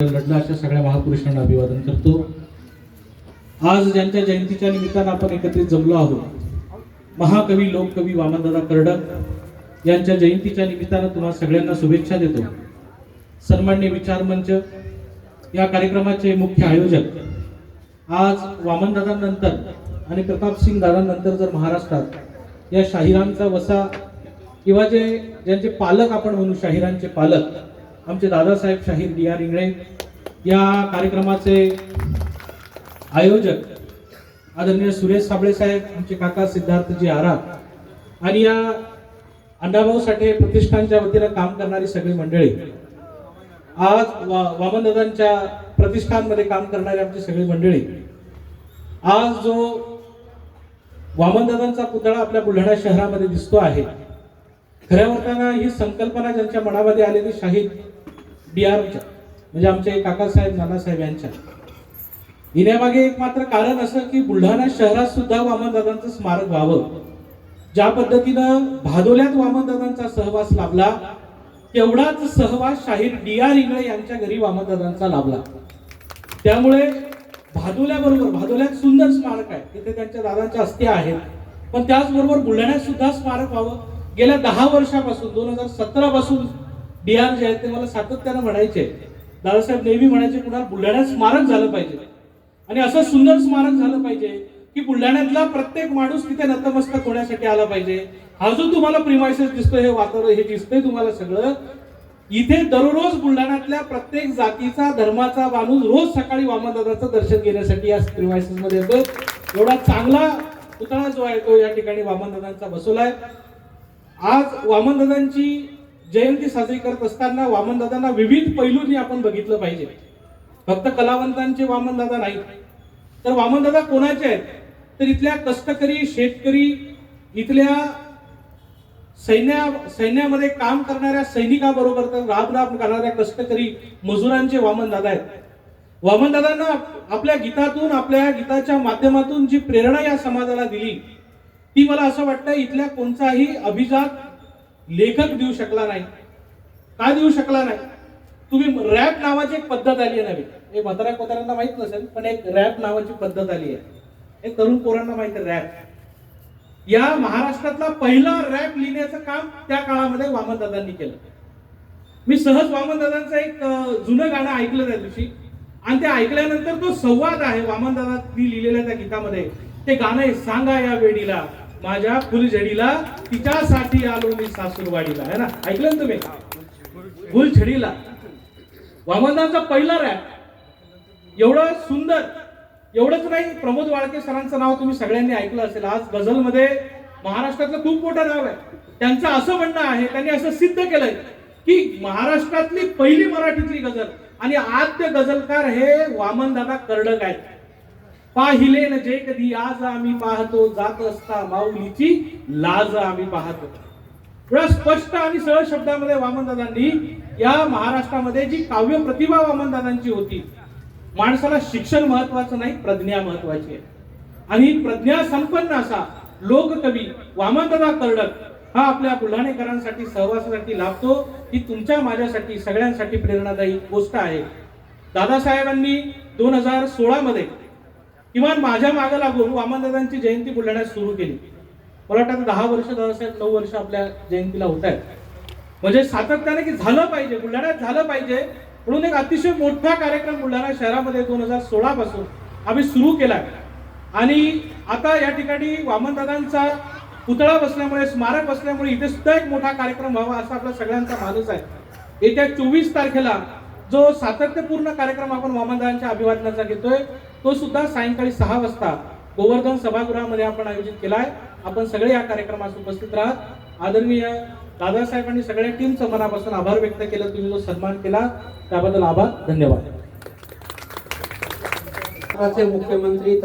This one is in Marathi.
लढला अशा सगळ्या महापुरुषांना अभिवादन करतो. आज ज्यांच्या जयंतीच्या निमित्तानं आपण एकत्रित जमलो आहोत महाकवी लोककवी वामनदादा कर्डक यांच्या जयंतीच्या निमित्तानं तुम्हाला सगळ्यांना शुभेच्छा देतो. सन्मान्य विचार मंच या कार्यक्रमाचे मुख्य आयोजक आज वामनदादांनंतर आणि प्रतापसिंग दादांनंतर जर महाराष्ट्रात या शाहिरांचा वसा किंवा जे ज्यांचे पालक आपण म्हणू शाहिरांचे पालक आमचे दादासाहेब शाहीर डी आर इंगळे या कार्यक्रमाचे आयोजक आदरणीय सुरेश साबळे साहेब आमचे काका सिद्धार्थजी आरात आणि या अण्णाभाऊ साठे प्रतिष्ठानच्या वतीनं काम करणारी सगळी मंडळी. आज वा वामनदादांच्या प्रतिष्ठानमध्ये काम करणारी आमची सगळी मंडळी. आज जो वामनदादांचा पुतळा आपल्या बुलढाणा शहरामध्ये दिसतो आहे खऱ्या अर्थानं ही संकल्पना ज्यांच्या मनामध्ये आलेली शाहीर डी आरच्या. म्हणजे आमचे काकासाहेब नानासाहेब यांच्या. येण्यामागे एक मात्र कारण असं की बुलढाणा शहरात सुद्धा वामनदादांचं स्मारक व्हावं. ज्या पद्धतीनं भादोल्यात वामनदादांचा सहवास लाभला तेवढाच सहवास शाहीर डी आर इंगळे यांच्या घरी वामनदादांचा लाभला. त्यामुळे भादोल्याबरोबर भादोल्यात सुंदर स्मारक आहे. तिथे त्यांच्या दादांच्या अस्त्या आहेत. पण त्याचबरोबर बुलढाण्यात सुद्धा स्मारक व्हावं. गेल्या दहा वर्षापासून दोन हजार सतरा पासून डी आर जे आहेत ते मला सातत्यानं म्हणायचे दादासाहेब नेहमी म्हणायचे कुणाला बुलढाण्यात स्मारक झालं पाहिजे. आणि असं सुंदर स्मारक झालं पाहिजे की बुलढाण्यातला प्रत्येक माणूस तिथे नतमस्तक होण्यासाठी आला पाहिजे. हा जो तुम्हाला प्रिमायसेस दिसतोय हे वातावरण हे दिसतंय तुम्हाला सगळं. इथे दररोज बुलढाण्यातल्या प्रत्येक जातीचा धर्माचा माणूस रोज सकाळी वामनदादाचं दर्शन घेण्यासाठी या प्रिमायसेस मध्ये येतो. एवढा चांगला पुतळा जो आहे तो या ठिकाणी वामनदादांचा बसवलाय. आज वामनदादांची जयंती साजरी करत असताना वामनदादांना विविध पैलूंनी आपण बघितलं पाहिजे. फक्त कलावंतांचे वामनदादा नाही तर वामनदादा कोणाचे आहेत? तर इथल्या कष्टकरी शेतकरी इथल्या सैन्या सैन्यामध्ये काम करणाऱ्या सैनिकाबरोबर तर राब राब करणाऱ्या कष्टकरी मजुरांचे वामनदादा आहेत. वामनदादांना आपल्या गीतातून आपल्या गीताच्या माध्यमातून जी प्रेरणा या समाजाला दिली ती मला असं वाटतं इथल्या कोणताही अभिजात लेखक देऊ शकला नाही. काय देऊ शकला नाही? तुम्ही रॅप नावाची एक पद्धत आली आहे नवीन. हे म्हाताऱ्या कोताऱ्यांना माहीत नसेल पण एक रॅप नावाची पद्धत आली आहे. हे तरुण पोरांना माहीत आहे रॅप. या महाराष्ट्रातला पहिला रॅप लिहिण्याचं काम त्या काळामध्ये वामनदादांनी केलं. मी सहज वामनदादांचं एक जुनं गाणं ऐकलं त्या दिवशी. आणि ते ऐकल्यानंतर तो संवाद आहे वामनदादांनी लिहिलेल्या त्या गीतामध्ये. ते गाणं आहे सांगा या वेडीला माझ्या फुलझडीला तिच्यासाठी आलो मी सासूरवाडीला है ना? ऐकलं ना तुम्ही? फुलझडीला. वामनदांचा पहिला रॅप. एवढं सुंदर एवढंच नाही प्रमोद वाळके सरांचं नाव तुम्ही सगळ्यांनी ऐकलं असेल. आज गझलमध्ये महाराष्ट्रातलं खूप मोठं नाव आहे. त्यांचं असं म्हणणं आहे त्यांनी असं सिद्ध केलंय की महाराष्ट्रातली पहिली मराठीतली गझल आणि आद्य गझलकार हे वामनदादा कर्डक आहेत. पाहिले न जे कधी आज आम्ही पाहतो जात असता माऊलीची लाज आम्ही पाहतो. एवढ्या स्पष्ट आणि सरळ शब्दामध्ये वामनदादांनी या महाराष्ट्रामध्ये जी काव्य प्रतिभा वामनदादांची होती माणसाला शिक्षण महत्वाचं नाही प्रज्ञा महत्वाची आहे. आणि प्रज्ञा संपन्न असा लोककवी वामनदादा कर्डक हा आपल्या बुलढाणेकरांसाठी सहवासासाठी लाभतो ही तुमच्या माझ्यासाठी सगळ्यांसाठी प्रेरणादायी गोष्ट आहे. दादासाहेबांनी दोन हजार सोळा मध्ये किमान माझ्या मागे लागून वामनदादांची जयंती बुलढाण्यात सुरू केली. मला वाटतं दहा वर्ष दादासाहेब नऊ वर्ष आपल्या जयंतीला होत आहेत. म्हणजे सातत्याने की झालं पाहिजे बुलढाण्यात झालं पाहिजे म्हणून एक अतिशय मोठा कार्यक्रम बुलढाणा शहरामध्ये दोन हजार सोळा पासून आम्ही सुरू केला आणि आता या ठिकाणी वामनदादांचा पुतळा बसल्यामुळे स्मारक बसल्यामुळे इथे सुद्धा एक मोठा कार्यक्रम व्हावा असा आपला सगळ्यांचा मानस आहे. येत्या चोवीस तारखेला जो सातत्यपूर्ण कार्यक्रम आपण वामनदादांच्या अभिवादनाचा घेतोय तो सुद्धा सायंकाळी सहा वाजता गोवर्धन सभागृहामध्ये आपण आयोजित केलाय. आपण सगळे या कार्यक्रमास उपस्थित राहत. आदरणीय दादासाहेबांनी सगळ्या टीमचं मनापासून आभार व्यक्त केलं. तुम्ही जो सन्मान केला त्याबद्दल आभार. धन्यवाद. मुख्यमंत्री